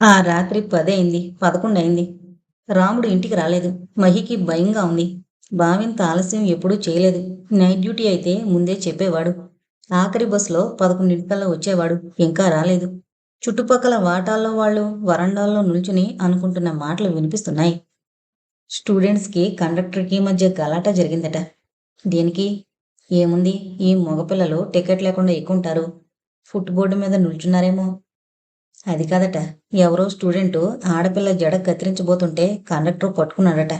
ఆ రాత్రి పదైంది పదకొండయింది రాముడు ఇంటికి రాలేదు. మహికి భయంగా ఉంది. భావింత ఆలస్యం ఎప్పుడూ చేయలేదు. నైట్ డ్యూటీ అయితే ముందే చెప్పేవాడు. ఆఖరి బస్సులో పదకొండింటికల్లా వచ్చేవాడు. ఇంకా రాలేదు. చుట్టుపక్కల వాటాల్లో వాళ్ళు వరండాల్లో నిల్చుని అనుకుంటున్న మాటలు వినిపిస్తున్నాయి. స్టూడెంట్స్కి కండక్టర్కి మధ్య గలాట జరిగిందట. దేనికి? ఏముంది? ఈ మగపిల్లలు టికెట్ లేకుండా ఎక్కుంటారు ఫుట్ బోర్డు మీద నిల్చున్నారేమో. అది కాదట. ఎవరో స్టూడెంట్ ఆడపిల్ల జడ కత్తిరించబోతుంటే కండక్టర్ పట్టుకున్నాడట.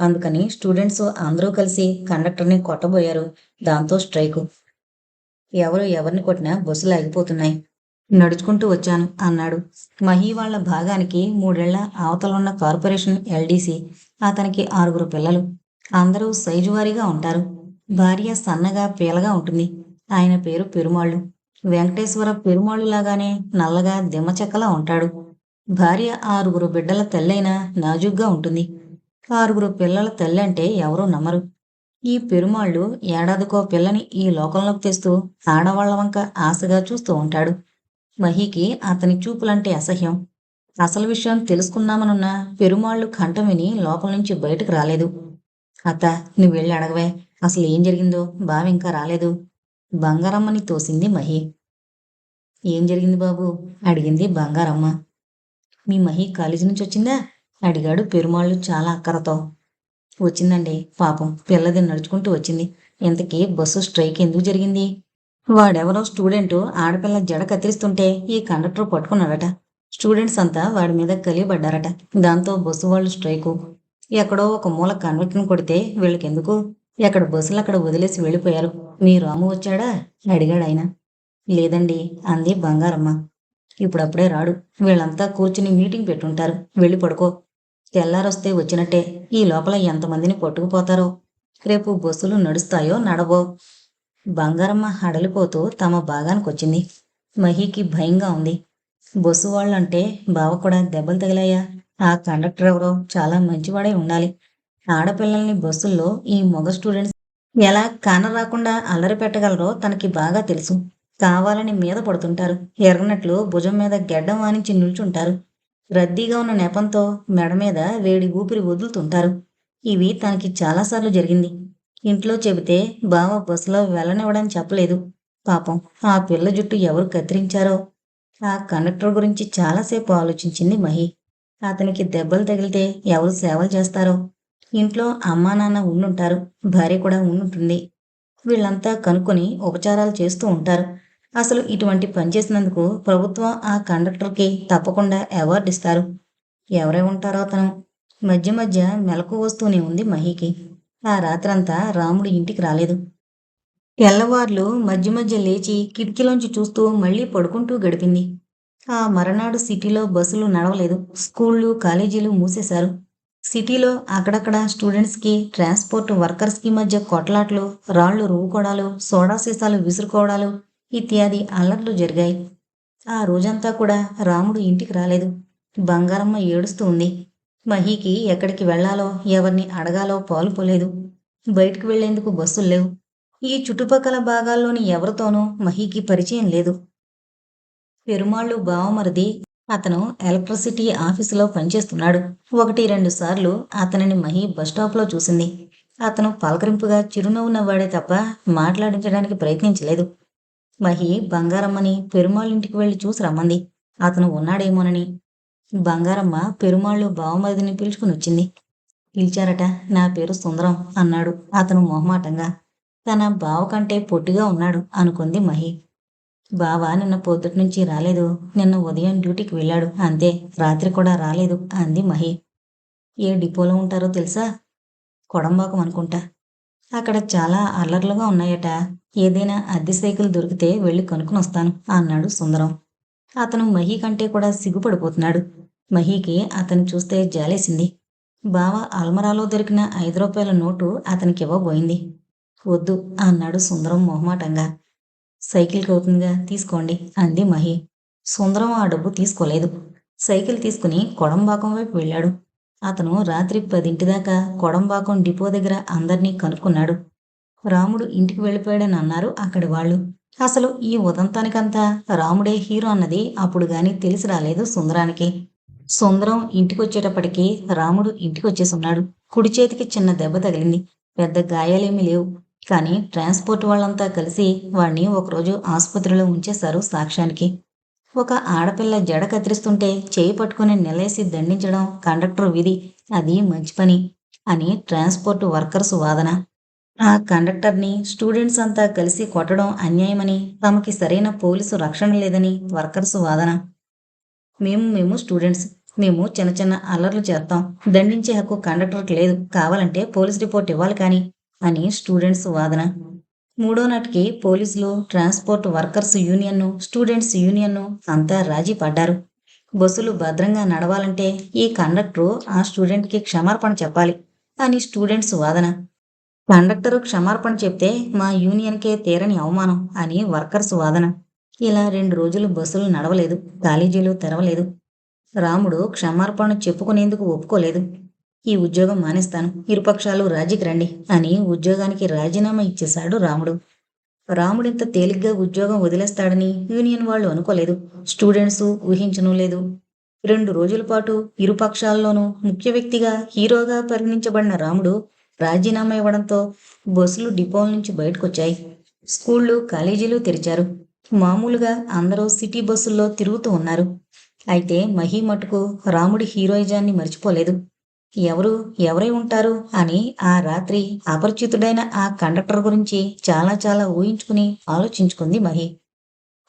అందుకని స్టూడెంట్స్ అందరూ కలిసి కండక్టర్ని కొట్టబోయారు. దాంతో స్ట్రైకు. ఎవరు ఎవరిని కొట్టినా బస్సులు ఆగిపోతున్నాయి. నడుచుకుంటూ వచ్చాను అన్నాడు. మహి వాళ్ళ భాగానికి మూడేళ్ళ అవతలున్న కార్పొరేషన్ ఎల్డీసీ. అతనికి ఆరుగురు పిల్లలు. అందరూ సైజువారీగా ఉంటారు. భార్య సన్నగా పీలగా ఉంటుంది. ఆయన పేరు పెరుమాళ్ళు. వెంకటేశ్వర పెరుమాళ్ళు లాగానే నల్లగా దిమ్మచెక్కలా ఉంటాడు. భార్య ఆరుగురు బిడ్డల తల్లైనా నాజుగ్గా ఉంటుంది. ఆరుగురు పిల్లల తల్లి అంటే ఎవరూ నమ్మరు. ఈ పెరుమాళ్ళు ఏడాదికో పిల్లని ఈ లోకంలోకి తెస్తూ ఆడవాళ్ళ వంక ఆశగా చూస్తూ ఉంటాడు. మహికి అతని చూపులంటే అసహ్యం. అసలు విషయం తెలుసుకుందామనున్న పెరుమాళ్ళు కంఠం విని లోపల నుంచి బయటకు రాలేదు. అత్త నువ్వు వెళ్ళి అడగవే. అసలు ఏం జరిగిందో బావ ఇంకా రాలేదు. బంగారమ్మని తోసింది మహి. ఏం జరిగింది బాబు? అడిగింది బంగారమ్మ. మీ మహి కాలేజీ నుంచి వచ్చిందా? అడిగాడు పెరుమాళ్ళు చాలా అక్కరతో. వచ్చిందండి పాపం పిల్లది నడుచుకుంటూ వచ్చింది. ఇంతకీ బస్సు స్ట్రైక్ ఎందుకు జరిగింది? వాడెవరో స్టూడెంట్ ఆడపిల్ల జడ కత్తిరిస్తుంటే ఈ కండక్టర్ పట్టుకున్నాడట. స్టూడెంట్స్ అంతా వాడి మీద కలియబడ్డారట. దాంతో బస్సు వాళ్ళు స్ట్రైకు. ఎక్కడో ఒక మూల కండక్టర్ని కొడితే వీళ్ళకెందుకు? ఎక్కడ బస్సులు అక్కడ వదిలేసి వెళ్ళిపోయారు. మీ రాము వచ్చాడా? అడిగాడు ఆయన. లేదండి అంది బంగారమ్మ. ఇప్పుడప్పుడే రాడు. వీళ్ళంతా కూర్చుని మీటింగ్ పెట్టుంటారు. వెళ్ళి పడుకో. తెల్లారొస్తే వచ్చినట్టే. ఈ లోపల ఎంతమందిని పట్టుకుపోతారో? రేపు బస్సులు నడుస్తాయో నడవో? బంగారమ్మ హడలిపోతూ తమ భాగానికొచ్చింది. మహికి భయంగా ఉంది. బస్సు వాళ్ళంటే బావ కూడా దెబ్బలు తగిలాయా? ఆ కండక్టర్ ఎవరో చాలా మంచివాడై ఉండాలి. ఆడపిల్లల్ని బస్సుల్లో ఈ మగ స్టూడెంట్స్ ఎలా కాన రాకుండా అల్లరి పెట్టగలరో తనకి బాగా తెలుసు. కావాలని మీద పడుతుంటారు. ఎర్రనట్లు భుజం మీద గెడ్డం వానించి నిల్చుంటారు. రద్దీగా ఉన్న నెపంతో మెడ మీద వేడి ఊపిరి వదులుతుంటారు. ఇవి తనకి చాలాసార్లు జరిగింది. ఇంట్లో చెబితే బావ బస్సులో వెళ్ళనివ్వడం చెప్పలేదు. పాపం ఆ పిల్ల జుట్టు ఎవరు కత్తిరించారో? ఆ కండక్టర్ గురించి చాలాసేపు ఆలోచించింది మహి. అతనికి దెబ్బలు తగిలితే ఎవరు సేవలు చేస్తారో? ఇంట్లో అమ్మా నాన్న ఉండుంటారు భార్య కూడా ఉండుంటుంది. వీళ్ళంతా కనుక్కొని ఉపచారాలు చేస్తూ ఉంటారు. అసలు ఇటువంటి పని చేసినందుకు ప్రభుత్వం ఆ కండక్టర్కి తప్పకుండా అవార్డు ఇస్తారు. ఎవరై ఉంటారో అతను. మధ్య మధ్య మెలకు వస్తూనే ఉంది మహికి. ఆ రాత్రంతా రాముడు ఇంటికి రాలేదు. తెల్లవార్లు మధ్య మధ్య లేచి కిటికీలోంచి చూస్తూ మళ్ళీ పడుకుంటూ గడిపింది. ఆ మరనాడు సిటీలో బస్సులు నడవలేదు. స్కూళ్ళు కాలేజీలు మూసేశారు. సిటీలో అక్కడక్కడ స్టూడెంట్స్కి ట్రాన్స్పోర్ట్ వర్కర్స్కి మధ్య కొట్లాట్లు రాళ్ళు రువ్వుకోవడాలు సోడా సీసాలు విసురుకోవడాలు ఇత్యాది అల్లర్లు జరిగాయి. ఆ రోజంతా కూడా రాముడు ఇంటికి రాలేదు. బంగారమ్మ ఏడుస్తూ ఉంది. మహీకి ఎక్కడికి వెళ్ళాలో ఎవరిని అడగాలో పాలుపోలేదు బయటకు వెళ్ళేందుకు బస్సులు లేవు. ఈ చుట్టుపక్కల భాగాల్లోని ఎవరితోనూ మహీకి పరిచయం లేదు. పెరుమాళ్ళు బావమరిది అతను ఎలక్ట్రిసిటీ ఆఫీసులో పనిచేస్తున్నాడు. ఒకటి రెండు సార్లు అతనిని మహి బస్టాప్లో చూసింది. అతను పలకరింపుగా చిరునవ్వు నవ్వాడే తప్ప మాట్లాడించడానికి ప్రయత్నించలేదు. మహి బంగారమ్మని పెరుమాళ్ళింటికి వెళ్ళి చూసి రమ్మంది. అతను ఉన్నాడేమోనని. బంగారమ్మ పెరుమాళ్ళు బావమరిదిని పిలుచుకుని వచ్చింది. పిలిచారట నా పేరు సుందరం అన్నాడు అతను మొహమాటంగా. తన బావ కంటే పొట్టిగా ఉన్నాడు అనుకుంది మహి. బావా నిన్న పొద్దుటి నుంచి రాలేదు. నిన్న ఉదయం డ్యూటీకి వెళ్ళాడు. అంతే రాత్రి కూడా రాలేదు అంది మహి. ఏ డిపోలో ఉంటారో తెలుసా? కొడంబాకం అనుకుంటా. అక్కడ చాలా అల్లర్లుగా ఉన్నాయట. ఏదైనా అద్దె సైకిల్ దొరికితే వెళ్ళి కొనుక్కుని వస్తాను అన్నాడు సుందరం. అతను మహి కంటే కూడా సిగ్గుపడిపోతున్నాడు. మహీకి అతను చూస్తే జాలేసింది. బావ అల్మరాలో దొరికిన ఐదు రూపాయల నోటు అతనికి ఇవ్వబోయింది. వద్దు అన్నాడు సుందరం మొహమాటంగా. సైకిల్కి అవుతుందిగా తీసుకోండి అంది మహి. సుందరం ఆ డబ్బు తీసుకోలేదు. సైకిల్ తీసుకుని కొడంబాకం వైపు వెళ్ళాడు. అతను రాత్రి పదింటి దాకా కొడంబాకం డిపో దగ్గర అందరినీ కనుక్కున్నాడు. రాముడు ఇంటికి వెళ్ళిపోయాడని అన్నారు అక్కడి వాళ్ళు. అసలు ఈ ఉదంతానికంతా రాముడే హీరో అన్నది అప్పుడు గాని తెలిసి రాలేదు సుందరానికి. సుందరం ఇంటికొచ్చేటప్పటికి రాముడు ఇంటికొచ్చేసి ఉన్నాడు కుడి చేతికి చిన్న దెబ్బ తగిలింది. పెద్ద గాయాలేమీ లేవు. కానీ ట్రాన్స్పోర్ట్ వాళ్ళంతా కలిసి వాణ్ణి ఒకరోజు ఆసుపత్రిలో ఉంచేశారు సాక్ష్యానికి. ఒక ఆడపిల్ల జడ కత్తిరిస్తుంటే చేయి పట్టుకుని నిలేసి దండించడం కండక్టర్ విధి. అది మంచి పని అని ట్రాన్స్పోర్ట్ వర్కర్స్ వాదన. ఆ కండక్టర్ని స్టూడెంట్స్ అంతా కలిసి కొట్టడం అన్యాయమని తమకి సరైన పోలీసు రక్షణ లేదని వర్కర్స్ వాదన. మేము మేము స్టూడెంట్స్ మేము చిన్న చిన్న అల్లర్లు చేస్తాం. దండించే హక్కు కండక్టర్కి లేదు. కావాలంటే పోలీస్ రిపోర్ట్ ఇవ్వాలి కానీ అని స్టూడెంట్స్ వాదన. మూడో నాటికి పోలీసులు ట్రాన్స్పోర్ట్ వర్కర్స్ యూనియన్ను స్టూడెంట్స్ యూనియన్ను అంతా రాజీ పడ్డారు. బస్సులు భద్రంగా నడవాలంటే ఈ కండక్టరు ఆ స్టూడెంట్కి క్షమార్పణ చెప్పాలి అని స్టూడెంట్స్ వాదన. కండక్టరు క్షమార్పణ చెప్తే మా యూనియన్కే తీరని అవమానం అని వర్కర్స్ వాదన. ఇలా రెండు రోజులు బస్సులు నడవలేదు కాలేజీలు తెరవలేదు. రాముడు క్షమార్పణ చెప్పుకునేందుకు ఒప్పుకోలేదు. ఈ ఉద్యోగం మానేస్తాను. ఇరుపక్షాలు రాజీకి రండి అని ఉద్యోగానికి రాజీనామా ఇచ్చేశాడు రాముడు. రాముడింత తేలిగ్గా ఉద్యోగం వదిలేస్తాడని యూనియన్ వాళ్ళు అనుకోలేదు. స్టూడెంట్స్ ఊహించను లేదు. రెండు రోజుల పాటు ఇరుపక్షాల్లోనూ ముఖ్య వ్యక్తిగా హీరోగా పరిగణించబడిన రాముడు రాజీనామా ఇవ్వడంతో బస్సులు డిపోల నుంచి బయటకొచ్చాయి. స్కూళ్ళు కాలేజీలు తెరిచారు. మామూలుగా అందరూ సిటీ బస్సుల్లో తిరుగుతూ ఉన్నారు. అయితే మహీ మటుకు రాముడి హీరోయిజాన్ని మర్చిపోలేదు. ఎవరు ఎవరై ఉంటారు అని ఆ రాత్రి అపరిచితుడైన ఆ కండక్టర్ గురించి చాలా చాలా ఊహించుకుని ఆలోచించుకుంది మహి.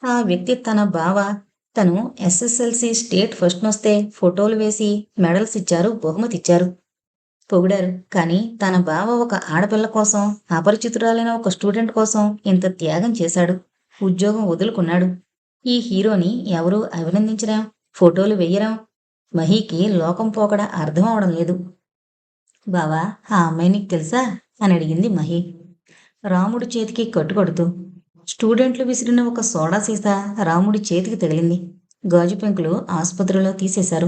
ఆ వ్యక్తి తన బావ తను ఎస్ఎస్ఎల్సి స్టేట్ ఫస్ట్ వస్తే ఫోటోలు వేసి మెడల్స్ ఇచ్చారు బహుమతి ఇచ్చారు. పొగిడారు. కానీ తన బావ ఒక ఆడపిల్ల కోసం అపరిచితురాలైన ఒక స్టూడెంట్ కోసం ఇంత త్యాగం చేశాడు. ఉద్యోగం వదులుకున్నాడు. ఈ హీరోని ఎవరూ అభినందించరా ఫోటోలు వెయ్యరా మహీకి లోకం పోకడ అర్థం అవడం లేదు. బావా ఆ అమ్మాయి నీకు తెలుసా? అని అడిగింది మహి. రాముడి చేతికి కట్టుకొడుతూ స్టూడెంట్లు విసిరిన ఒక సోడా సీసా రాముడి చేతికి తగిలింది. గాజు పెంకులు ఆసుపత్రిలో తీసేశారు.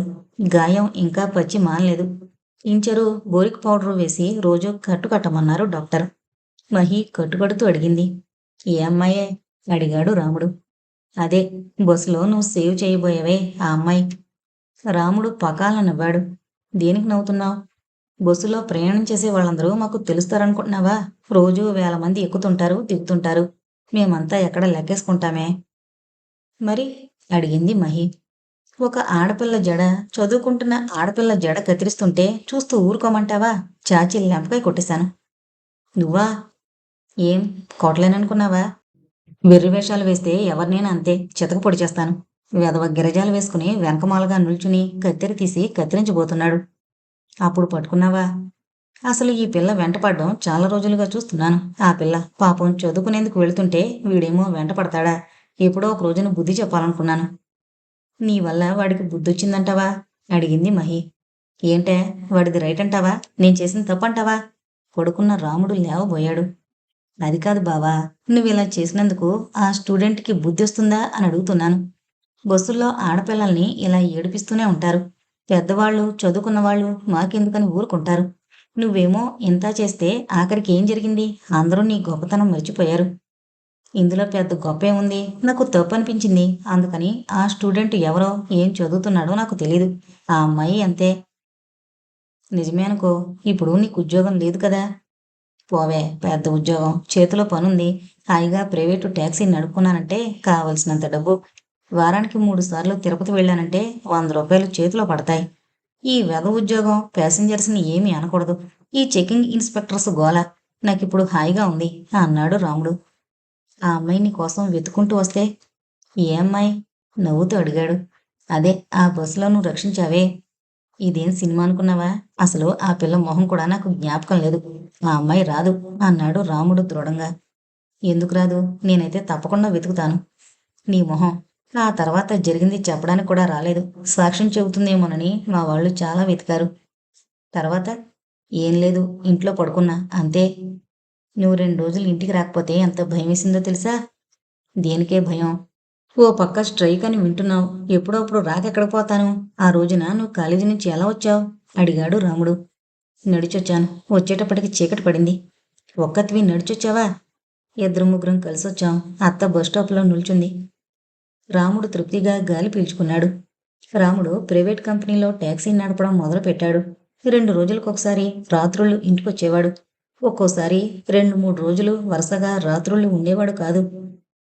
గాయం ఇంకా పచ్చి మానలేదు. ఇంచరు బోరిక్ పౌడర్ వేసి రోజు కట్టు కట్టమన్నారు డాక్టర్. మహి కట్టుకడుతూ అడిగింది. ఏ అమ్మాయే? అడిగాడు రాముడు. అదే బస్సులో నువ్వు సేవ్ చేయబోయేవే ఆ అమ్మాయి. రాముడు పకాలను నవ్వాడు. దేనికి నవ్వుతున్నావు? బస్సులో ప్రయాణం చేసే వాళ్ళందరూ మాకు తెలుస్తారనుకుంటున్నావా? రోజు వేల మంది ఎక్కుతుంటారు దిగుతుంటారు. మేమంతా ఎక్కడ లెక్కేసుకుంటామే? మరి అడిగింది మహి. ఒక ఆడపిల్ల జడ చదువుకుంటున్న ఆడపిల్ల జడ కత్తిరిస్తుంటే చూస్తూ ఊరుకోమంటావా? చాచి లెంపకాయ కొట్టేశాను. నువ్వా? ఏం కొట్టలేననుకున్నావా వెర్రివేషాలు వేస్తే ఎవరినైనా అంతే చితక పొడి చేస్తాను. వెదవ గిరజాలు వేసుకుని వెనకమాలగా నిల్చుని కత్తెర తీసి కత్తిరించబోతున్నాడు. అప్పుడు పట్టుకున్నావా? అసలు ఈ పిల్ల వెంటపడడం చాలా రోజులుగా చూస్తున్నాను. ఆ పిల్ల పాపం చదువుకునేందుకు వెళుతుంటే వీడేమో వెంట పడతాడా ఎప్పుడో ఒక రోజున బుద్ధి చెప్పాలనుకున్నాను. నీ వల్ల వాడికి బుద్ధి వచ్చిందంటావా అడిగింది మహి. ఏంటే? వాడిది రైట్ అంటావా? నేను చేసిన తప్పంటావా? కొడుకున్న రాముడు లేవబోయాడు. అది కాదు బావా నువ్వు ఇలా చేసినందుకు ఆ స్టూడెంట్కి బుద్ధి వస్తుందా అని అడుగుతున్నాను. బస్సుల్లో ఆడపిల్లల్ని ఇలా ఏడిపిస్తూనే ఉంటారు. పెద్దవాళ్ళు చదువుకున్న వాళ్ళు మాకెందుకని ఊరుకుంటారు. నువ్వేమో ఇంత చేస్తే ఆఖరికి ఏం జరిగింది? అందరూ నీ గొప్పతనం మర్చిపోయారు. ఇందులో పెద్ద గొప్ప ఏముంది నాకు తప్పు అనిపించింది అందుకని ఆ స్టూడెంట్ ఎవరో ఏం చదువుతున్నాడో నాకు తెలియదు ఆ అమ్మాయి అంతే. నిజమే అనుకో. ఇప్పుడు నీకు ఉద్యోగం లేదు కదా. పోవే పెద్ద ఉద్యోగం. చేతిలో పనుంది. హాయిగా ప్రైవేటు ట్యాక్సీ నడుపుకున్నానంటే కావలసినంత డబ్బు వారానికి మూడు సార్లు తిరుపతి వెళ్ళానంటే వంద రూపాయలు చేతిలో పడతాయి. ఈ వెధ ఉద్యోగం ప్యాసింజర్స్ని ఏమీ అనకూడదు. ఈ చెకింగ్ ఇన్స్పెక్టర్స్ గోల. నాకిప్పుడు హాయిగా ఉంది అన్నాడు రాముడు. ఆ అమ్మాయి నీ కోసం వెతుకుంటూ వస్తే ఏ అమ్మాయి నవ్వుతూ అడిగాడు. అదే ఆ బస్సులో నువ్వు రక్షించావే. ఇదేం సినిమా అనుకున్నావా? అసలు ఆ పిల్ల మొహం కూడా నాకు జ్ఞాపకం లేదు. ఆ అమ్మాయి రాదు అన్నాడు రాముడు దృఢంగా. ఎందుకు రాదు? నేనైతే తప్పకుండా వెతుకుతాను. నీ మొహం ఆ తర్వాత జరిగింది చెప్పడానికి కూడా రాలేదు. సాక్ష్యం చెబుతుందేమోనని మా వాళ్ళు చాలా వెతికారు. తర్వాత ఏం లేదు ఇంట్లో పడుకున్నా. అంతే. నువ్వు రెండు రోజులు ఇంటికి రాకపోతే ఎంత భయం వేసిందో తెలుసా? దేనికే భయం? ఓ పక్క స్ట్రైక్ అని వింటున్నావు. ఎప్పుడప్పుడు రాకెక్కడ పోతాను? ఆ రోజున నువ్వు కాలేజీ నుంచి ఎలా వచ్చావు? అడిగాడు రాముడు. నడిచొచ్చాను. వచ్చేటప్పటికి చీకటి పడింది. ఒక్కత్వి నడిచొచ్చావా? ఇద్దరు ముగ్గురం కలిసొచ్చాం. అత్త బస్ స్టాప్లో నిల్చుంది. రాముడు తృప్తిగా గాలి పీల్చుకున్నాడు. రాముడు ప్రైవేట్ కంపెనీలో ట్యాక్సీ నడపడం మొదలుపెట్టాడు. రెండు రోజులకొకసారి రాత్రుళ్ళు ఇంటికొచ్చేవాడు. ఒక్కోసారి రెండు మూడు రోజులు వరుసగా రాత్రుళ్ళు ఉండేవాడు కాదు.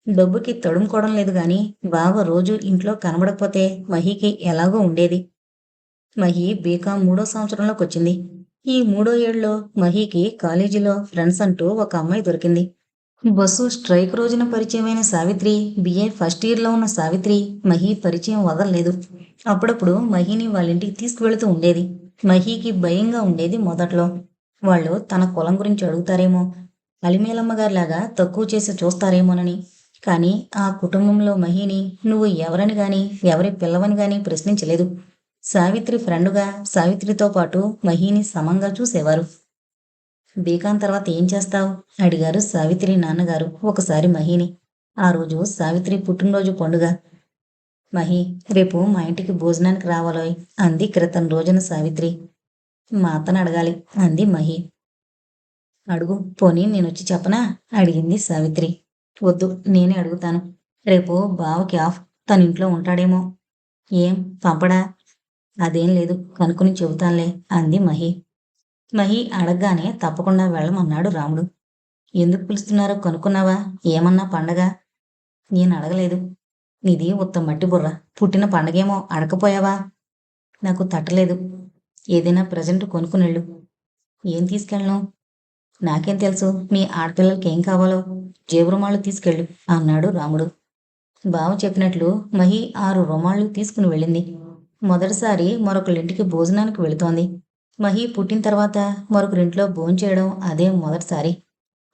డబ్బుకి తడుముకోవడం లేదు గాని బావ రోజు ఇంట్లో కనబడకపోతే మహికి ఎలాగో ఉండేది. మహి బీకాం మూడో సంవత్సరంలోకి వచ్చింది ఈ మూడో ఏళ్ళలో మహికి కాలేజీలో ఫ్రెండ్స్ అంటూ ఒక అమ్మాయి దొరికింది. బస్సు స్ట్రైక్ రోజున పరిచయమైన సావిత్రి బిఏ ఫస్ట్ ఇయర్లో ఉన్న సావిత్రి మహి పరిచయం వదలలేదు. అప్పుడప్పుడు మహిని వాళ్ళ ఇంటికి తీసుకువెళుతూ ఉండేది. మహికి భయంగా ఉండేది మొదట్లో. వాళ్ళు తన కులం గురించి అడుగుతారేమో అలిమేలమ్మ గారిలాగా తక్కువ చేసి చూస్తారేమోనని. కానీ ఆ కుటుంబంలో మహిని నువ్వు ఎవరని గాని ఎవరి పిల్లవని గాని ప్రశ్నించలేదు. సావిత్రి ఫ్రెండుగా సావిత్రితో పాటు మహిని సమంగా చూసేవారు. బీకాం తర్వాత ఏం చేస్తావు? అడిగారు సావిత్రి నాన్నగారు ఒకసారి మహిని. ఆ రోజు సావిత్రి పుట్టినరోజు పండుగ. మహి రేపు మా ఇంటికి భోజనానికి రావాలోయ్ అంది క్రితం రోజున సావిత్రి. మా అత్తను అడగాలి అంది మహి. అడుగు పోనీ నేనొచ్చి చెప్పనా? అడిగింది సావిత్రి. వద్దు నేనే అడుగుతాను. రేపు బావకి ఆఫ్ తన ఇంట్లో ఉంటాడేమో. ఏం పంపడా? అదేం లేదు కనుక్కుని చెబుతానులే అంది మహి. మహి అడగగానే తప్పకుండా వెళ్ళమన్నాడు రాముడు. ఎందుకు పిలుస్తున్నారో? కనుక్కున్నావా? ఏమన్నా పండగ? నేను అడగలేదు. నీది ఉత్త మట్టి బుర్ర. పుట్టిన పండగేమో అడకపోయావా? నాకు తట్టలేదు. ఏదైనా ప్రజెంట్ కొనుక్కునెళ్ళు. ఏం తీసుకెళ్ళను? నాకేం తెలుసు. మీ ఆడపిల్లలకి ఏం కావాలో? జేబు రుమాళ్ళు తీసుకెళ్ళు అన్నాడు రాముడు. బావ చెప్పినట్లు మహి ఆరు రుమాళ్ళు తీసుకుని వెళ్ళింది. మొదటిసారి మరొకళ్ళింటికి భోజనానికి వెళుతోంది. మహి పుట్టిన తర్వాత మరొకరింట్లో భోంచేయడం అదే మొదటిసారి.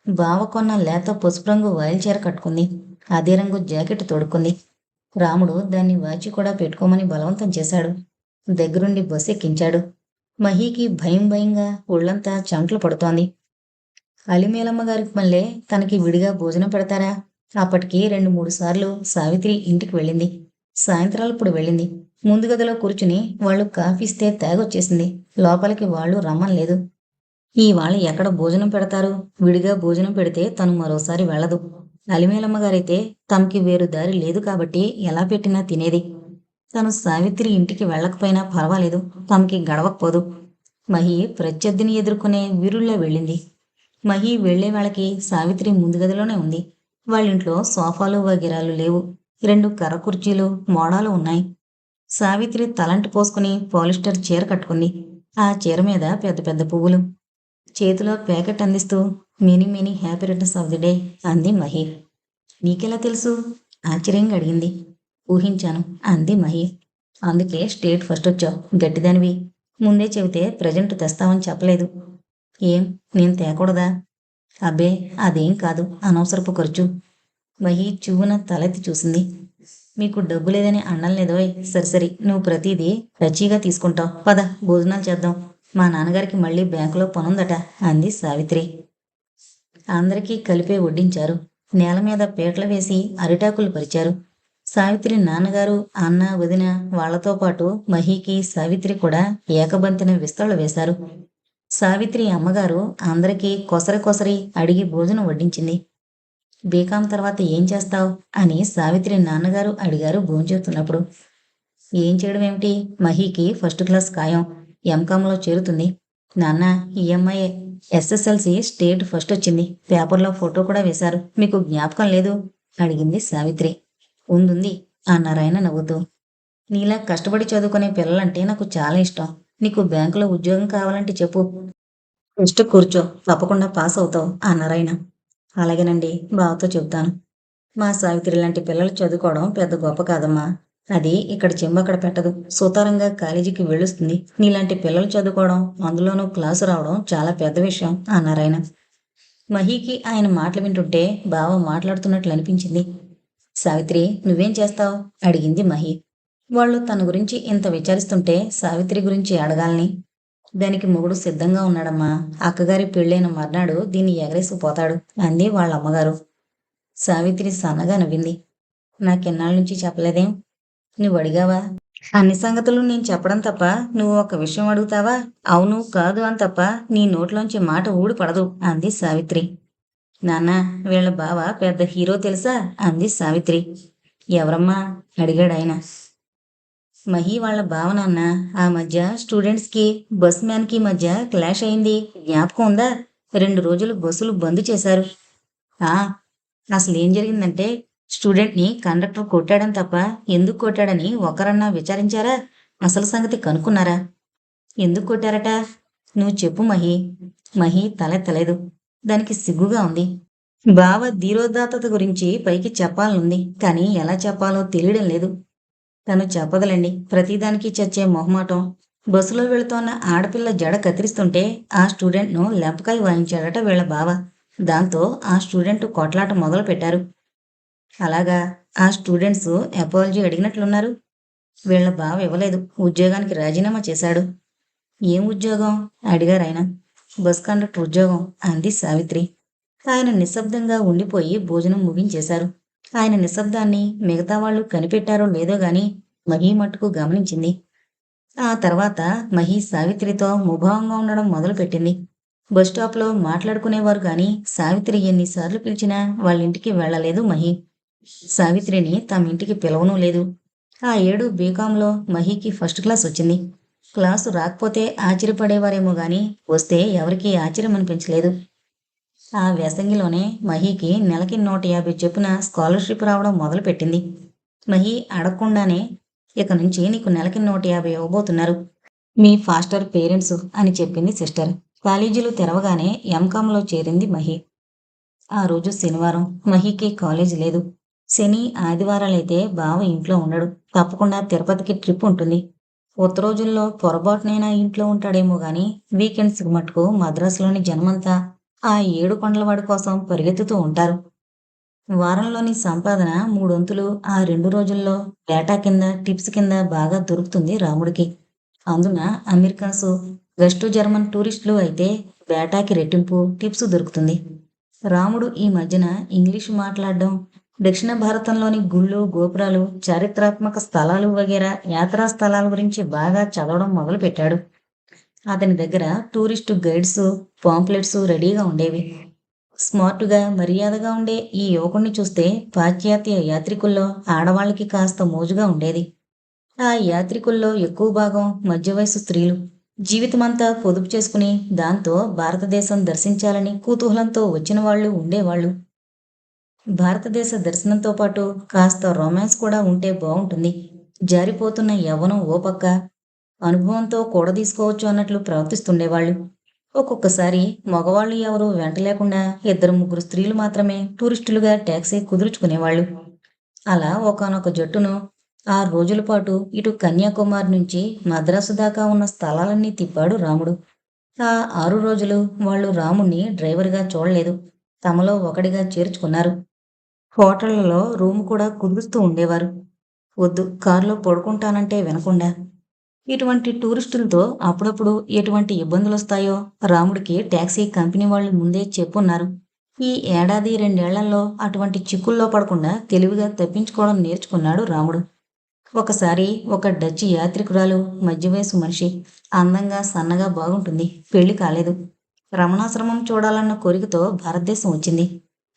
బావ కొన్న లేత పసుపు రంగు వాయిల్ చీర కట్టుకుంది. అదే రంగు జాకెట్ తొడుక్కుంది. రాముడు దాన్ని వాచి కూడా పెట్టుకోమని బలవంతం చేశాడు. దగ్గరుండి బస్సు ఎక్కించాడు. మహీకి భయం భయంగా ఒళ్ళంతా చెమటలు పడుతోంది. అలిమేలమ్మ గారికి మళ్ళీ తనకి విడిగా భోజనం పెడతారా? అప్పటికి రెండు మూడు సార్లు సావిత్రి ఇంటికి వెళ్ళింది. సాయంత్రాలప్పుడు వెళ్ళింది. ముందు గదిలో కూర్చుని వాళ్ళు కాఫీస్తే తాగొచ్చేసింది. లోపలికి వాళ్ళు రమ్మనలేదు. ఈ ఎక్కడ భోజనం పెడతారు? విడిగా భోజనం పెడితే తను మరోసారి వెళ్ళదు. అలిమేలమ్మ గారైతే తమకి వేరు దారి లేదు కాబట్టి ఎలా పెట్టినా తినేది. తను సావిత్రి ఇంటికి వెళ్ళకపోయినా పర్వాలేదు. తమకి గడవకపోదు. మహి ప్రత్యర్థిని ఎదుర్కొనే వీరుల్లో వెళ్ళింది. మహి వెళ్ళే వేళకి సావిత్రి ముందు గదిలోనే ఉంది. వాళ్ళింట్లో సోఫాలు వగిరాలు లేవు. రెండు కర్ర కుర్చీలు మోడాలు ఉన్నాయి. సావిత్రి తలంటి పోసుకుని పాలిస్టర్ చీర కట్టుకుంది ఆ చీర మీద పెద్ద పెద్ద పువ్వులు. చేతిలో ప్యాకెట్ అందిస్తూ many many happy returns of the day అంది మహి. నీకెలా తెలుసు? ఆశ్చర్యంగా అడిగింది. ఊహించాను అంది మహి. అందుకే స్టేట్ ఫస్ట్ వచ్చావు. గట్టిదానివి. ముందే చెబితే ప్రజెంట్ తెస్తావని చెప్పలేదు. ఏం? నేను తేకూడదా? అబ్బే అదేం కాదు. అనవసరపు ఖర్చు. మహి చూవున తలెత్తి చూసింది. మీకు డబ్బు లేదని అన్నం లేదోయ్ సరి నువ్వు ప్రతిదీ రచీగా తీసుకుంటావు. పద భోజనాలు చేద్దాం. మా నాన్నగారికి మళ్ళీ బ్యాంకులో పనుందట అంది సావిత్రి. అందరికీ కలిపే వడ్డించారు. నేల మీద పీటలు వేసి అరిటాకులు పరిచారు. సావిత్రి నాన్నగారు అన్న వదిన వాళ్ళతో పాటు మహికి సావిత్రి కూడా ఏకబంతిన విస్తరలు వేశారు. సావిత్రి అమ్మగారు అందరికీ కొసరి కొసరి అడిగి భోజనం వడ్డించింది. బీకాం తర్వాత ఏం చేస్తావు? అని సావిత్రి నాన్నగారు అడిగారు భోంచేస్తున్నప్పుడు ఏం చేయడం ఏమిటి? మహికి ఫస్ట్ క్లాస్ ఖాయం. ఎంకామ్లో చేరుతుంది. నాన్న ఈఎంఐ ఎస్ఎస్ఎల్సి స్టేట్ ఫస్ట్ వచ్చింది. పేపర్లో ఫోటో కూడా వేశారు. మీకు జ్ఞాపకం లేదు? అడిగింది సావిత్రి. ఉందుంది అన్నారాయన నవ్వుతూ. నీలా కష్టపడి చదువుకునే పిల్లలంటే నాకు చాలా ఇష్టం. నీకు బ్యాంకులో ఉద్యోగం కావాలంటే చెప్పు. ఫస్ట్ కూర్చో తప్పకుండా పాస్ అవుతావు అన్నారాయన అలాగేనండి. బావతో చెబుతాను. మా సావిత్రి లాంటి పిల్లలు చదువుకోవడం పెద్ద గొప్ప కాదమ్మా. అది ఇక్కడ చెంబు అక్కడ పెట్టదు. సుతారంగా కాలేజీకి వెళ్ళొస్తుంది. నీలాంటి పిల్లలు చదువుకోవడం అందులోనూ క్లాసు రావడం చాలా పెద్ద విషయం అన్నారాయన మహీకి ఆయన మాటలు వింటుంటే బావ మాట్లాడుతున్నట్లు అనిపించింది. సావిత్రి నువ్వేం చేస్తావు? అడిగింది మహి. వాళ్ళు తన గురించి ఇంత విచారిస్తుంటే సావిత్రి గురించి అడగాలని దానికి మొగుడు సిద్ధంగా ఉన్నాడమ్మా. అక్కగారి పెళ్ళైన మర్నాడు దీన్ని ఎగరేసి పోతాడు అంది వాళ్ళ అమ్మగారు సావిత్రి సన్నగా నవ్వింది. నాకెన్నాళ్ళ నుంచి చెప్పలేదేం? నువ్వు అడిగావా? అన్ని సంగతులు నేను చెప్పడం తప్ప నువ్వు ఒక విషయం అడుగుతావా? అవును కాదు అని తప్ప నీ నోట్లోంచి మాట ఊడిపడదు అంది సావిత్రి. నాన్న వీళ్ళ బావ పెద్ద హీరో తెలుసా? అంది సావిత్రి. ఎవరమ్మా? అడిగాడు ఆయన మహి వాళ్ళ భావనాన్న ఆ మధ్య స్టూడెంట్స్కి బస్ మ్యాన్కి మధ్య క్లాష్ అయింది. జ్ఞాపకం ఉందా? రెండు రోజులు బస్సులు బంద్ చేశారు. ఆ అసలు ఏం జరిగిందంటే స్టూడెంట్ని కండక్టర్ కొట్టాడని తప్ప ఎందుకు కొట్టాడని ఒకరన్నా విచారించారా? అసలు సంగతి కనుక్కున్నారా? ఎందుకు కొట్టారట? నువ్వు చెప్పు మహి. మహి తలెత్తలేదు. దానికి సిగ్గుగా ఉంది. బావ ధీరోదాత్తత గురించి పైకి చెప్పాలనుంది. కానీ ఎలా చెప్పాలో తెలియడం లేదు. తను చెప్పదలండి ప్రతిదానికి చచ్చే మొహమాటం. బస్సులో వెళుతోన్న ఆడపిల్ల జడ కత్తిరిస్తుంటే ఆ స్టూడెంట్ను లెంపకాయ వాయించాడట వీళ్ళ బావ. దాంతో ఆ స్టూడెంట్ కొట్లాట మొదలు పెట్టారు. అలాగా ఆ స్టూడెంట్స్ అపాలజీ అడిగినట్లున్నారు. వీళ్ళ బావ ఇవ్వలేదు. ఉద్యోగానికి రాజీనామా చేశాడు. ఏం ఉద్యోగం? అడిగారు ఆయన. బస్ కండక్టర్ ఉద్యోగం అంది సావిత్రి. ఆయన నిశ్శబ్దంగా ఉండిపోయి భోజనం ముగించేశారు. ఆయన నిశ్శబ్దాన్ని మిగతా వాళ్ళు కనిపెట్టారో లేదో గాని మహీ మట్టుకు గమనించింది. ఆ తర్వాత మహి సావిత్రితో ముభావంగా ఉండడం మొదలుపెట్టింది. బస్ స్టాప్లో మాట్లాడుకునేవారు గాని సావిత్రి ఎన్నిసార్లు పిలిచినా వాళ్ళ ఇంటికి వెళ్ళలేదు మహి. సావిత్రిని తమ ఇంటికి పిలవనూ లేదు. ఆ ఏడు బీకాంలో మహికి ఫస్ట్ క్లాస్ వచ్చింది. క్లాసు రాకపోతే ఆశ్చర్యపడేవారేమో గాని వస్తే ఎవరికీ ఆశ్చర్యం అనిపించలేదు ఆ వేసంగిలోనే మహీకి నెలకి నూట యాభై చొప్పున స్కాలర్షిప్ రావడం మొదలుపెట్టింది. మహి అడగకుండానే ఇక నుంచి నీకు నెలకి నూట యాభై ఇవ్వబోతున్నారు మీ ఫాస్టర్ పేరెంట్స్ అని చెప్పింది సిస్టర్. కాలేజీలు తెరవగానే ఎంకామ్లో చేరింది మహి. ఆ రోజు శనివారం మహికి కాలేజ్ లేదు. శని ఆదివారాలైతే బావ ఇంట్లో ఉండడు. తప్పకుండా తిరుపతికి ట్రిప్ ఉంటుంది. కొత్త రోజుల్లో పొరపాటునైనా ఇంట్లో ఉంటాడేమో గాని వీకెండ్స్కి మటుకు మద్రాసులోని జనమంతా ఆ ఏడు కొండలవాడి కోసం పరిగెత్తుతూ ఉంటారు. వారంలోని సంపాదన మూడొంతులు ఆ రెండు రోజుల్లో డేటా కింద టిప్స్ కింద బాగా దొరుకుతుంది రాముడికి. అందున అమెరికన్స్ వెస్ట్ జర్మన్ టూరిస్టులు అయితే బేటాకి రెట్టింపు టిప్స్ దొరుకుతుంది. రాముడు ఈ మధ్యన ఇంగ్లీషు మాట్లాడడం దక్షిణ భారతంలోని గుళ్ళు గోపురాలు చారిత్రాత్మక స్థలాలు వగేరా యాత్రా స్థలాల గురించి బాగా చదవడం మొదలుపెట్టాడు. అతని దగ్గర టూరిస్టు గైడ్స్ పాంప్లెట్స్ రెడీగా ఉండేవి. స్మార్ట్గా మర్యాదగా ఉండే ఈ యువకుణ్ణి చూస్తే పాశ్చాత్య యాత్రికుల్లో ఆడవాళ్ళకి కాస్త మోజుగా ఉండేది. ఆ యాత్రికుల్లో ఎక్కువ భాగం మధ్య వయసు స్త్రీలు. జీవితమంతా పొదుపు చేసుకుని దాంతో భారతదేశం దర్శించాలని కుతూహలంతో వచ్చిన వాళ్ళు ఉండేవాళ్ళు. భారతదేశ దర్శనంతో పాటు కాస్త రొమాన్స్ కూడా ఉంటే బాగుంటుంది. జారిపోతున్న యవ్వనం ఓ పక్క అనుభవంతో కూడా తీసుకోవచ్చు అన్నట్లు ప్రవర్తిస్తుండేవాళ్ళు. ఒక్కొక్కసారి మగవాళ్ళు ఎవరు వెంట లేకుండా ఇద్దరు ముగ్గురు స్త్రీలు మాత్రమే టూరిస్టులుగా ట్యాక్సీ కుదుర్చుకునేవాళ్ళు. అలా ఒకనొక జట్టును ఆరు రోజుల పాటు ఇటు కన్యాకుమారి నుంచి మద్రాసు దాకా ఉన్న స్థలాలన్నీ తిప్పాడు రాముడు. ఆ ఆరు రోజులు వాళ్ళు రాముణ్ణి డ్రైవర్గా చూడలేదు. తమలో ఒకడిగా చేర్చుకున్నారు. హోటళ్ళలో రూమ్ కూడా కుదురుస్తూ ఉండేవారు. వద్దు కారులో పడుకుంటానంటే వినకుండా ఇటువంటి టూరిస్టులతో అప్పుడప్పుడు ఎటువంటి ఇబ్బందులు వస్తాయో రాముడికి ట్యాక్సీ కంపెనీ వాళ్ళు ముందే చెప్పున్నారు. ఈ ఏడాది రెండేళ్ళలో అటువంటి చిక్కుల్లో పడకుండా తెలివిగా తప్పించుకోవడం నేర్చుకున్నాడు రాముడు. ఒకసారి ఒక డచ్ యాత్రికురాలు మధ్య వయసు మనిషి అందంగా సన్నగా బాగుంటుంది పెళ్ళి కాలేదు. రమణాశ్రమం చూడాలన్న కోరికతో భారతదేశం వచ్చింది.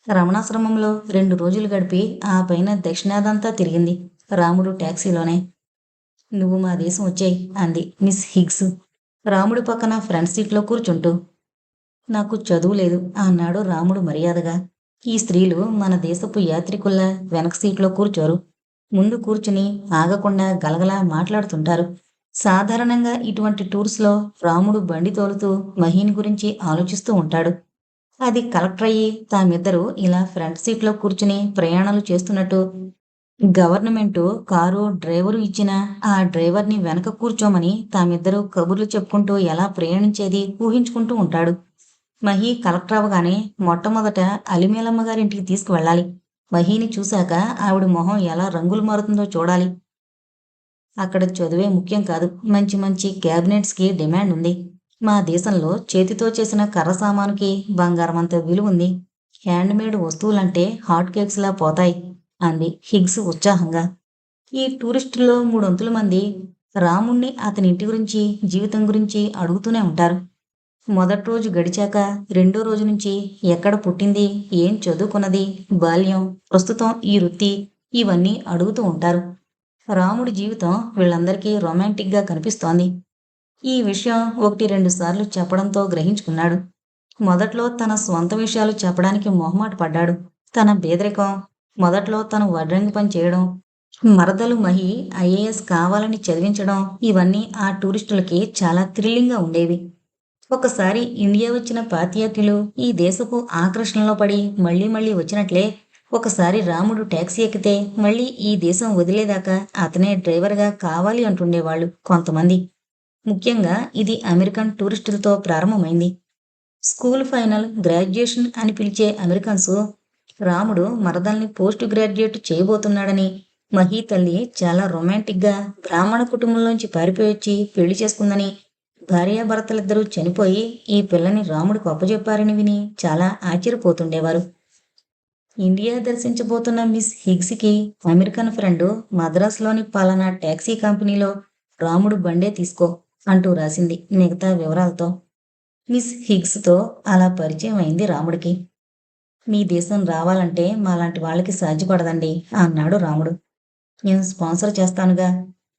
రమణాశ్రమంలో రెండు రోజులు గడిపి ఆ పైన దక్షిణాదంతా తిరిగింది. రాముడు ట్యాక్సీలోనే నువ్వు మా దేశం వచ్చాయి అంది మిస్ హిగ్స్. రాముడు పక్కన ఫ్రంట్ సీట్లో కూర్చుంటూ నాకు చదువు లేదు అన్నాడు రాముడు మర్యాదగా. ఈ స్త్రీలు మన దేశపు యాత్రికుల్లా వెనక సీట్లో కూర్చోరు. ముందు కూర్చుని ఆగకుండా గలగలా మాట్లాడుతుంటారు. సాధారణంగా ఇటువంటి టూర్స్లో రాముడు బండి తోలుతూ మహీన్ గురించి ఆలోచిస్తూ ఉంటాడు. అది కలెక్టర్ అయ్యి తామిద్దరూ ఇలా ఫ్రంట్ సీట్లో కూర్చుని ప్రయాణాలు చేస్తున్నట్టు గవర్నమెంటు కారు డ్రైవరు ఇచ్చిన ఆ డ్రైవర్ని వెనక కూర్చోమని తామిద్దరూ కబుర్లు చెప్పుకుంటూ ఎలా ప్రయాణించేది ఊహించుకుంటూ ఉంటాడు. మహి కలెక్టర్ అవగానే మొట్టమొదట అలిమేలమ్మ గారింటికి తీసుకువెళ్ళాలి. మహిని చూశాక ఆవిడ మొహం ఎలా రంగులు మారుతుందో చూడాలి. అక్కడ చదువే ముఖ్యం కాదు. మంచి మంచి క్యాబినెట్స్కి డిమాండ్ ఉంది. మా దేశంలో చేతితో చేసిన కర్ర సామానుకి బంగారం అంత విలువ ఉంది హ్యాండ్మేడ్ వస్తువులంటే హాట్ కేక్స్లా పోతాయి. అంది హిగ్స్ ఉత్సాహంగా. ఈ టూరిస్టుల్లో మూడొంతుల మంది రాముణ్ణి అతని ఇంటి గురించి జీవితం గురించి అడుగుతూనే ఉంటారు. మొదటి రోజు గడిచాక రెండో రోజు నుంచి ఎక్కడ పుట్టింది ఏం చదువుకున్నది బాల్యం ప్రస్తుతం ఈ వృత్తి ఇవన్నీ అడుగుతూ ఉంటారు. రాముడి జీవితం వీళ్ళందరికీ రొమాంటిక్గా కనిపిస్తోంది. ఈ విషయం ఒకటి రెండు సార్లు చెప్పడంతో గ్రహించుకున్నాడు. మొదట్లో తన స్వంత విషయాలు చెప్పడానికి మొహమాట పడ్డాడు. తన బేదరికం మొదట్లో తను వడ్రంగి పని చేయడం మరదలు మహి ఐఏఎస్ కావాలని చదివించడం ఇవన్నీ ఆ టూరిస్టులకి చాలా థ్రిల్లింగ్గా ఉండేవి. ఒకసారి ఇండియా వచ్చిన పాతియాత్రులు ఈ దేశపు ఆకర్షణలో పడి మళ్ళీ మళ్ళీ వచ్చినట్లే ఒకసారి రాముడు ట్యాక్సీ ఎక్కితే మళ్ళీ ఈ దేశం వదిలేదాకా అతనే డ్రైవర్గా కావాలి అంటుండేవాళ్ళు కొంతమంది. ముఖ్యంగా ఇది అమెరికన్ టూరిస్టులతో ప్రారంభమైంది. స్కూల్ ఫైనల్ గ్రాడ్యుయేషన్ అని పిలిచే అమెరికన్స్ రాముడు మరదల్ని పోస్ట్ గ్రాడ్యుయేట్ చేయబోతున్నాడని మహీ తల్లి చాలా రొమాంటిక్గా బ్రాహ్మణ కుటుంబంలోంచి పారిపోయి వచ్చి పెళ్ళి చేసుకుందని భార్యాభర్తలిద్దరూ చనిపోయి ఈ పిల్లని రాముడికి అప్పచెప్పారని విని చాలా ఆశ్చర్యపోతుండేవారు. ఇండియా దర్శించబోతున్న మిస్ హిగ్స్కి అమెరికన్ ఫ్రెండ్ మద్రాసులోని పాలనా ట్యాక్సీ కంపెనీలో రాముడు బండే తీసుకో అంటూ రాసింది మిగతా వివరాలతో. మిస్ హిగ్స్తో అలా పరిచయం అయింది రాముడికి. మీ దేశం రావాలంటే మాలాంటి వాళ్ళకి సాధ్యపడదండి అన్నాడు రాముడు. నేను స్పాన్సర్ చేస్తానుగా.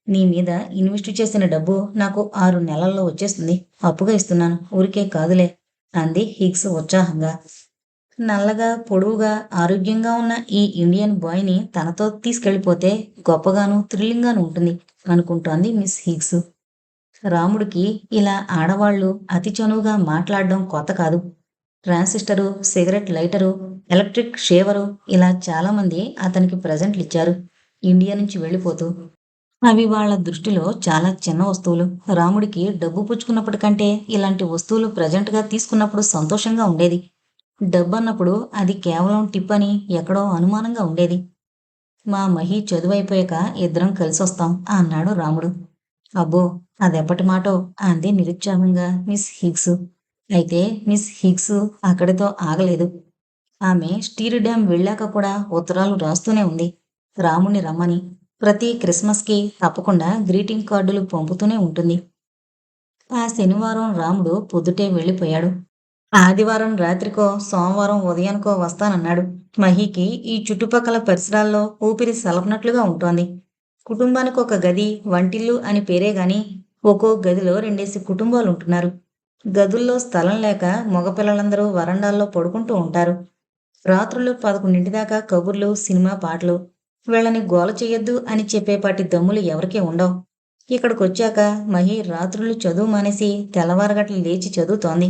నీ మీద ఇన్వెస్ట్ చేసిన డబ్బు నాకు ఆరు నెలల్లో వచ్చేస్తుంది. అప్పుగా ఇస్తున్నాను. ఊరికే కాదులే అంది హిగ్స్ ఉత్సాహంగా. నల్లగా పొడవుగా ఆరోగ్యంగా ఉన్న ఈ ఇండియన్ బాయ్ని తనతో తీసుకెళ్ళిపోతే గొప్పగాను థ్రిల్లింగ్గాను ఉంటుంది అనుకుంటోంది మిస్ హిగ్స్. రాముడికి ఇలా ఆడవాళ్ళు అతి చనువుగా మాట్లాడడం కొత్త కాదు. Transistor cigarette lighter electric shaver ఇలా చాలామంది అతనికి ప్రజెంట్లు ఇచ్చారు. ఇండియా నుంచి వెళ్ళిపోతూ అవి వాళ్ళ దృష్టిలో చాలా చిన్న వస్తువులు. రాముడికి డబ్బు పుచ్చుకున్నప్పటికంటే ఇలాంటి వస్తువులు ప్రజెంట్గా తీసుకున్నప్పుడు సంతోషంగా ఉండేది. డబ్బు అన్నప్పుడు అది కేవలం టిప్ అని ఎక్కడో అనుమానంగా ఉండేది. మా మహి చదువైపోయాక ఇద్దరం కలిసి వస్తాం అన్నాడు రాముడు. అబ్బో అదెప్పటి మాటో అంది నిరుత్సాహంగా మిస్ హిగ్స్. అయితే మిస్ హిగ్స్ అక్కడితో ఆగలేదు. ఆమె స్టీర్ డ్యాం వెళ్ళాక కూడా ఉత్తరాలు రాస్తూనే ఉంది. రాముని రమ్మని ప్రతి క్రిస్మస్కి తప్పకుండా గ్రీటింగ్ కార్డులు పంపుతూనే ఉంటుంది. ఆ శనివారం రాముడు పొద్దుటే వెళ్ళిపోయాడు. ఆదివారం రాత్రికో సోమవారం ఉదయానికో వస్తానన్నాడు. మహికి ఈ చుట్టుపక్కల పరిసరాల్లో ఊపిరి సలపనట్లుగా ఉంటోంది. కుటుంబానికి ఒక గది వంటిల్లు అని పేరే గాని ఒక్కో గదిలో రెండేసి కుటుంబాలు ఉంటున్నారు గదుల్లో స్థలం లేక మగపిల్లలందరూ వరండాల్లో పడుకుంటూ ఉంటారు. రాత్రులు పదకొండింటి దాకా కబుర్లు సినిమా పాటలు వీళ్ళని గోల చెయ్యొద్దు అని చెప్పేపాటి దమ్ములు ఎవరికీ ఉండవు. ఇక్కడికొచ్చాక మహి రాత్రులు చదువు మానేసి తెల్లవారగట్లు లేచి చదువుతోంది.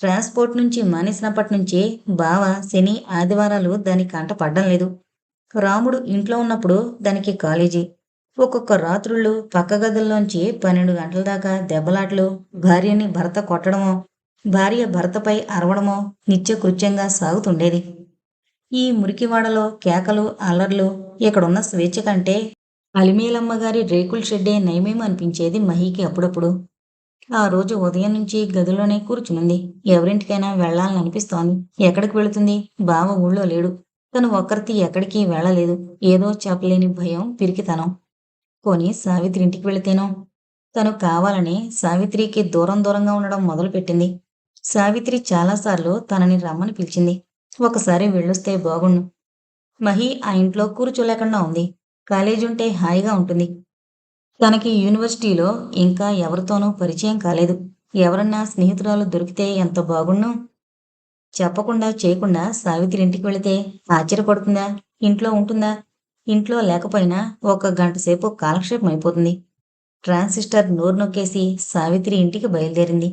ట్రాన్స్పోర్ట్ నుంచి మానేసినప్పటి నుంచి బావ శని ఆదివారాలు దాని కంట పడ్డం లేదు. రాముడు ఇంట్లో ఉన్నప్పుడు దానికి కాలేజీ. ఒక్కొక్క రాత్రుళ్ళు పక్క గదుల్లోంచి పన్నెండు గంటల దాకా దెబ్బలాట్లు భార్యని భర్త కొట్టడమో భార్య భర్తపై అరవడమో నిత్యకృత్యంగా సాగుతుండేది. ఈ మురికివాడలో కేకలు అల్లర్లు ఇక్కడున్న స్వేచ్ఛ కంటే అలిమేలమ్మ గారి రేకుల షెడ్డే నయమేం అనిపించేది మహీకి అప్పుడప్పుడు. ఆ రోజు ఉదయం నుంచి గదిలోనే కూర్చునుంది. ఎవరింటికైనా వెళ్ళాలని అనిపిస్తోంది ఎక్కడికి వెళుతుంది? బావ ఊళ్ళో లేడు. తను ఒక్కరితి ఎక్కడికి వెళ్ళలేదు. ఏదో చెప్పలేని భయం పిరికితనం. పోనీ సావిత్రి ఇంటికి వెళితేనో? తను కావాలని సావిత్రికి దూరం దూరంగా ఉండడం మొదలుపెట్టింది. సావిత్రి చాలాసార్లు తనని రమ్మని పిలిచింది. ఒకసారి వెళ్ళొస్తే బాగుండు. మహి ఆ ఇంట్లో కూర్చోలేకుండా ఉంది. కాలేజీ ఉంటే హాయిగా ఉంటుంది. తనకి యూనివర్సిటీలో ఇంకా ఎవరితోనూ పరిచయం కాలేదు. ఎవరన్నా స్నేహితురాలు దొరికితే ఎంత బాగుండు? చెప్పకుండా చేయకుండా సావిత్రి ఇంటికి వెళితే ఆశ్చర్యపడుతుందా? ఇంట్లో ఉంటుందా? ఇంట్లో లేకపోయినా ఒక గంట సేపు కాలక్షేపం అయిపోతుంది. ట్రాన్సిస్టర్ నోరు నొక్కేసి సావిత్రి ఇంటికి బయలుదేరింది.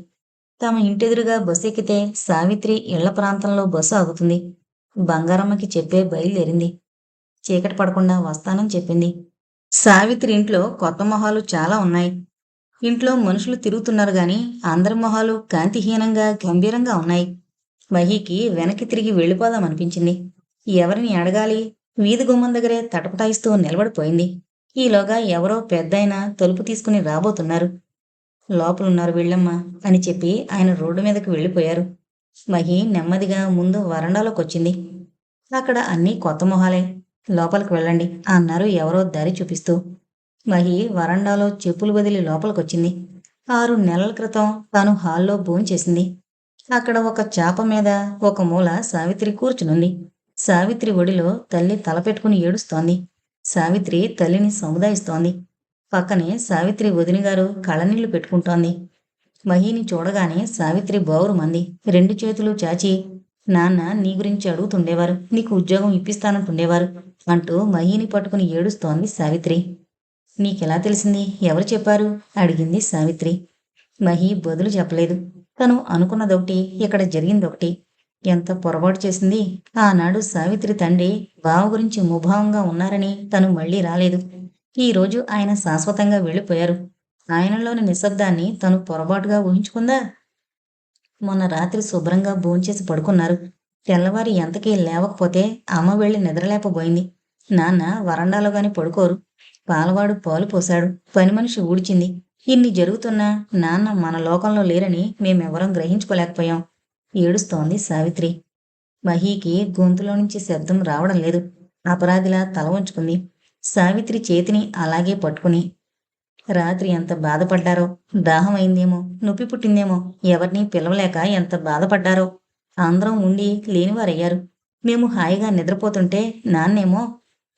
తమ ఇంటెదురుగా బస్సు ఎక్కితే సావిత్రి ఇళ్ళ ప్రాంతంలో బస్సు ఆగుతుంది. బంగారమ్మకి చెప్పే బయలుదేరింది. చీకటి పడకుండా వస్తానని చెప్పింది. సావిత్రి ఇంట్లో కొత్త మొహాలు చాలా ఉన్నాయి. ఇంట్లో మనుషులు తిరుగుతున్నారు గాని అందరి మొహాలు కాంతిహీనంగా గంభీరంగా ఉన్నాయి. మహీకి వెనక్కి తిరిగి వెళ్ళిపోదామనిపించింది ఎవరిని అడగాలి? వీధి గుమ్మం దగ్గరే తటపటాయిస్తూ నిలబడిపోయింది. ఈలోగా ఎవరో పెద్దయిన తలుపు తీసుకుని రాబోతున్నారు. లోపలున్నారు వీళ్ళమ్మ అని చెప్పి ఆయన రోడ్డు మీదకి వెళ్ళిపోయారు. మహి నెమ్మదిగా ముందు వరండాలోకి వచ్చింది అక్కడ అన్నీ కొత్త మొహాలే. లోపలికి వెళ్ళండి అన్నారు ఎవరో దారి చూపిస్తూ. మహి వరండాలో చెప్పులు వదిలి లోపలికొచ్చింది. ఆరు నెలల క్రితం తాను హాల్లో భోంచేసింది. అక్కడ ఒక చాప మీద ఒక మూల సావిత్రి కూర్చునుంది. సావిత్రి ఒడిలో తల్లి తలపెట్టుకుని ఏడుస్తోంది. సావిత్రి తల్లిని సముదాయిస్తోంది. పక్కనే సావిత్రి వదినగారు కళ్ళనీళ్ళు పెట్టుకుంటోంది. మహిని చూడగానే సావిత్రి బౌరుమంది రెండు చేతులు చాచి నాన్న నీ గురించి అడుగుతుండేవారు. నీకు ఉద్యోగం ఇప్పిస్తానంటుండేవారు అంటూ మహిని పట్టుకుని ఏడుస్తోంది సావిత్రి. నీకెలా తెలిసింది? ఎవరు చెప్పారు? అడిగింది సావిత్రి. మహి బదులు చెప్పలేదు. తను అనుకున్నదొకటి ఇక్కడ జరిగిందొకటి. ఎంత పొరపాటు చేసింది? ఆనాడు సావిత్రి తండ్రి బావ గురించి ముభావంగా ఉన్నారని తను మళ్ళీ రాలేదు. ఈ రోజు ఆయన శాశ్వతంగా వెళ్ళిపోయారు. ఆయనలోని నిశ్శబ్దాన్ని తను పొరపాటుగా ఊహించుకుందా? మొన్న రాత్రి శుభ్రంగా భోంచేసి పడుకున్నారు. తెల్లవారి ఎంతకీ లేవకపోతే అమ్మ వెళ్ళి నిద్రలేకపోయింది. నాన్న వరండాలో గాని పడుకోరు. పాలవాడు పాలు పోశాడు. పని మనిషి ఊడిచింది. ఇన్ని జరుగుతున్నా నాన్న మన లోకంలో లేరని మేమెవరం గ్రహించుకోలేకపోయాం. ఏడుస్తోంది సావిత్రి. మహీకి గొంతులో నుంచి శబ్దం రావడం లేదు. అపరాధిలా తల వంచుకుంది. సావిత్రి చేతిని అలాగే పట్టుకుని రాత్రి ఎంత బాధపడ్డారో దాహమైందేమో నొప్పి పుట్టిందేమో ఎవరిని పిలవలేక ఎంత బాధపడ్డారో. అందరం ఉండి లేనివారయ్యారు. మేము హాయిగా నిద్రపోతుంటే నాన్నేమో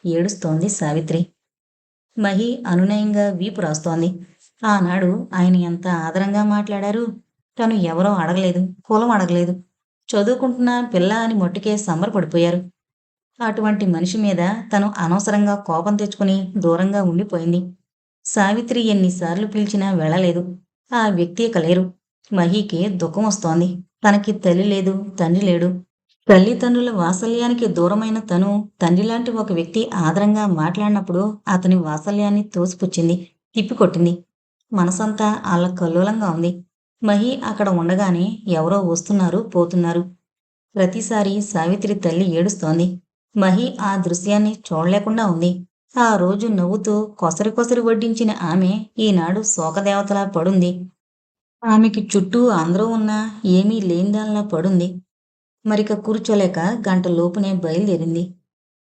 ఏడుస్తోంది సావిత్రి. మహి అనునయంగా వీపు రాస్తోంది. ఆనాడు ఆయన ఎంత ఆదరంగా మాట్లాడారు? తను ఎవరో అడగలేదు కులం అడగలేదు. చదువుకుంటున్న పిల్ల అని మొట్టుకే సంబరపడిపోయారు అటువంటి మనిషి మీద తను అనవసరంగా కోపం తెచ్చుకుని దూరంగా ఉండిపోయింది. సావిత్రి ఎన్నిసార్లు పిలిచినా వెళ్ళలేదు. ఆ వ్యక్తి కలేరు మహికి మహీకి దుఃఖం వస్తోంది. తనకి తల్లి లేదు తండ్రి లేడు. తల్లిదండ్రుల వాత్సల్యానికి దూరమైన తను తండ్రిలాంటి ఒక వ్యక్తి ఆదరంగా మాట్లాడినప్పుడు అతని వాత్సల్యాన్ని తోసిపుచ్చింది తిప్పికొట్టింది. మనసంతా అల్లకల్లోలంగా ఉంది. మహి అక్కడ ఉండగానే ఎవరో వస్తున్నారు పోతున్నారు. ప్రతిసారి సావిత్రి తల్లి ఏడుస్తోంది. మహి ఆ దృశ్యాన్ని చూడలేకుండా ఉంది. ఆ రోజు నవ్వుతూ కొసరి కొసరి వడ్డించిన ఆమె ఈనాడు శోకదేవతలా పడుంది. ఆమెకి చుట్టూ అందరూ ఉన్నా ఏమీ లేనిదానిలా పడుంది. మరిక కూర్చోలేక గంట లోపునే బయలుదేరింది.